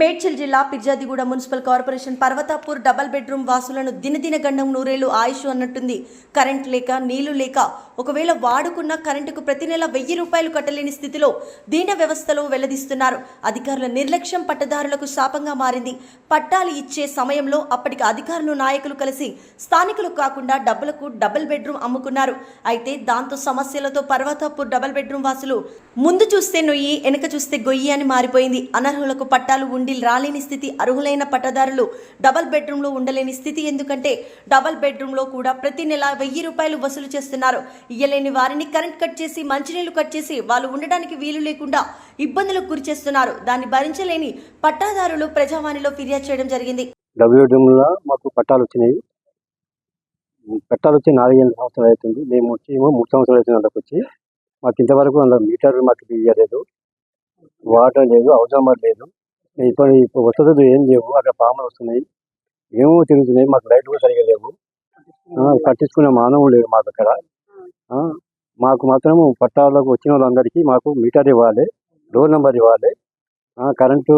మేడ్చల్ జిల్లా Peerzadiguda municipal corporation Parvathapur double bedroom వాసులను దినదిన గండం నూరేళ్ళు ఆయుష్ అన్నట్టుంది. కరెంట్ లేక నీళ్ళు లేక ఒకవేళ వాడుకున్న కరెంటుకు ప్రతి నెల వెయ్యి రూపాయలు కట్టలేని స్థితిలో దీన వ్యవస్థలో వెల్లదిస్తున్నారు అధికారుల నిర్లక్ష్యం పట్టదారులకు శాపంగా మారింది. పట్టాలు ఇచ్చే సమయంలో అప్పటికి అధికారులు నాయకులు కలిసి స్థానికులు కాకుండా డబ్బులకు డబుల్ బెడ్రూమ్ అమ్ముకున్నారు. అయితే దాంతో సమస్యలతో పర్వతాపూర్ డబుల్ బెడ్రూమ్ వాసులు ముందు చూస్తే నొయ్యి వెనక చూస్తే గొయ్యి అని మారిపోయింది. అనర్హులకు పట్టాలు ఉండి రాలేని స్థితి అర్హులైన పట్టదారులు డబల్ బెడ్రూమ్లో ఉండలేని స్థితి ఎందుకంటే డబల్ బెడ్రూమ్లో కూడా ప్రతి నెల వెయ్యి రూపాయలు వసూలు చేస్తున్నారు. ఇయ్యలేని వారిని కరెంట్ కట్ చేసి మంచినీళ్ళు కట్ చేసి వాళ్ళు ఉండడానికి వీలు లేకుండా ఇబ్బందులకు గురి చేస్తున్నారు. దాన్ని భరించలేని పట్టాదారులు ప్రజావాణిలో ఫిర్యాదు చేయడం జరిగింది. డబ్ల్యూడబ్ల్యూలో మాకు పట్టాలు వచ్చినాయి. పట్టాలు వచ్చి నాలుగైదు సంవత్సరాలు అవుతుంది. మేము వచ్చి ఏమో మూడు సంవత్సరాలు అవుతుంది అందులోకి వచ్చి. మాకు ఇంతవరకు అందులో మీటర్ మాకు ఇవ్వలేదు వాటర్ లేదు అవసరం లేదు. ఇప్పుడు ఇప్పుడు వసతులు ఏం లేవు అక్కడ పాములు వస్తున్నాయి. ఏమో తిరుగుతున్నాయి మాకు లైట్ కూడా సరిగా లేవు. ఆ, కట్టించుకునే మానవం లేదు మాకు అక్కడ. ఆ, మాకు మాత్రం పట్టాలకు వచ్చిన వాళ్ళందరికీ మాకు మీటర్ ఇవ్వాలి డోర్ నెంబర్ ఇవ్వాలి ఆ, కరెంటు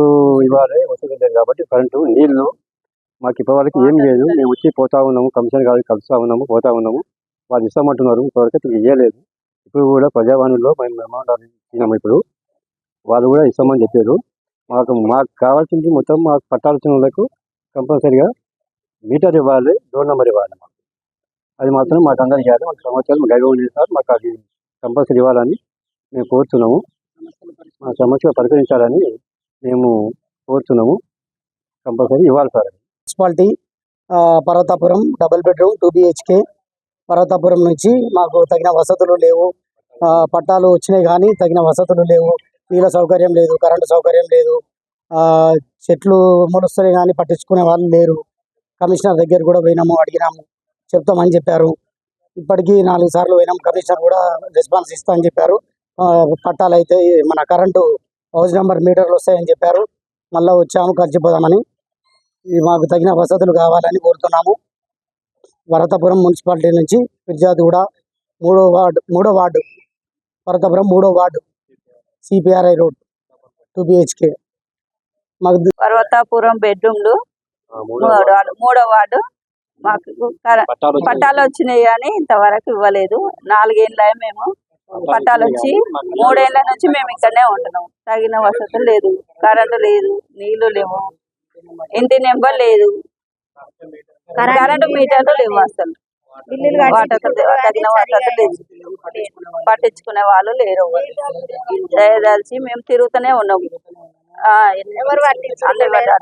ఇవ్వాలి వసతి లేదు కాబట్టి కరెంటు నీళ్ళు మాకు ఇప్పటివరకు ఏం లేదు. మేము వచ్చి పోతా ఉన్నాము కమిషన్ గారికి కలుస్తా ఉన్నాము పోతా ఉన్నాము. వాళ్ళు ఇస్తామంటున్నారు ఇప్పటివరకు ఇవ్వలేదు ఇప్పుడు కూడా ప్రజావాణిలో మేము మెమోరాండం ఇచ్చినాము ఇప్పుడు వాళ్ళు కూడా ఇస్తామని చెప్పారు. మాకు మాకు కావాల్సింది మొత్తం మాకు పట్టాల్సిన వాళ్ళకు కంపల్సరిగా మీటర్ ఇవ్వాలి డోర్ నెంబర్ ఇవ్వాలి మాకు. అది మాత్రం మాకు అందరికీ ఇవ్వాలి మాకు సంవత్సరం గైడ్ సార్ మాకు అది కంపల్సరీ ఇవ్వాలని మేము కోరుతున్నాము. మా సమస్య పరిగణించాలని మేము కోరుతున్నాము. కంపల్సరీ ఇవ్వాలి సార్ మున్సిపాలిటీ ఆ, Parvathapuram double bedroom two BHK. Parvathapuram నుంచి మాకు తగిన వసతులు లేవు. ఆ, పట్టాలు వచ్చినాయి కానీ తగిన వసతులు లేవు. నీళ్ళ సౌకర్యం లేదు కరెంటు సౌకర్యం లేదు. ఆ, చెట్లు మొలుస్తున్నాయి కానీ పట్టించుకునే వాళ్ళు లేరు. కమిషనర్ దగ్గర కూడా పోయినాము అడిగినాము చెప్తామని చెప్పారు. ఇప్పటికీ నాలుగు సార్లు పోయినాం కమిషనర్ కూడా రెస్పాన్స్ ఇస్తా అని చెప్పారు. ఆ, పట్టాలు అయితే మన కరెంటు హౌస్ నెంబర్ మీటర్లు వస్తాయని చెప్పారు. మళ్ళీ వచ్చాము ఖర్చిపోదామని మాకు తగిన వసతులు కావాలని కోరుతున్నాము. వరతపురం మున్సిపాలిటీ నుంచి ఫిర్జాదిగూడ మూడో వార్డు మూడో వార్డు. వరతపురం మూడో ward. CPRI road two BHK మాకు పర్వతాపురం బెడ్రూమ్లు మూడో వార్డు. మూడో వార్డు. మాకు కర- పట్టాలు వచ్చినాయి. పట్టాలు వచ్చినాయి కానీ ఇంతవరకు ఇవ్వలేదు. నాలుగేళ్ళ మేము పట్టాలు వచ్చి మూడేళ్ళ నుంచి మేము ఇక్కడనే ఉంటున్నాం. తగిన వసతులు లేదు కరెంటు లేదు నీళ్ళు లేవు ఇంటి నెంబర్ లేదు. కరెంటు మీటర్లు లేవు అసలు. వాటర్ తగిన వసతులు లేదు. పట్టించుకునే వాళ్ళు. లేరు. దయదలిచి మేము తిరుగుతూనే ఉన్నాము ఆ, ఎవరు పట్టించుకుంటలేరు?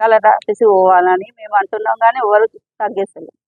కలర్ ఆఫీస్ పోవాలని మేము అంటున్నాం కానీ ఎవరు తగ్గిస్తలేరు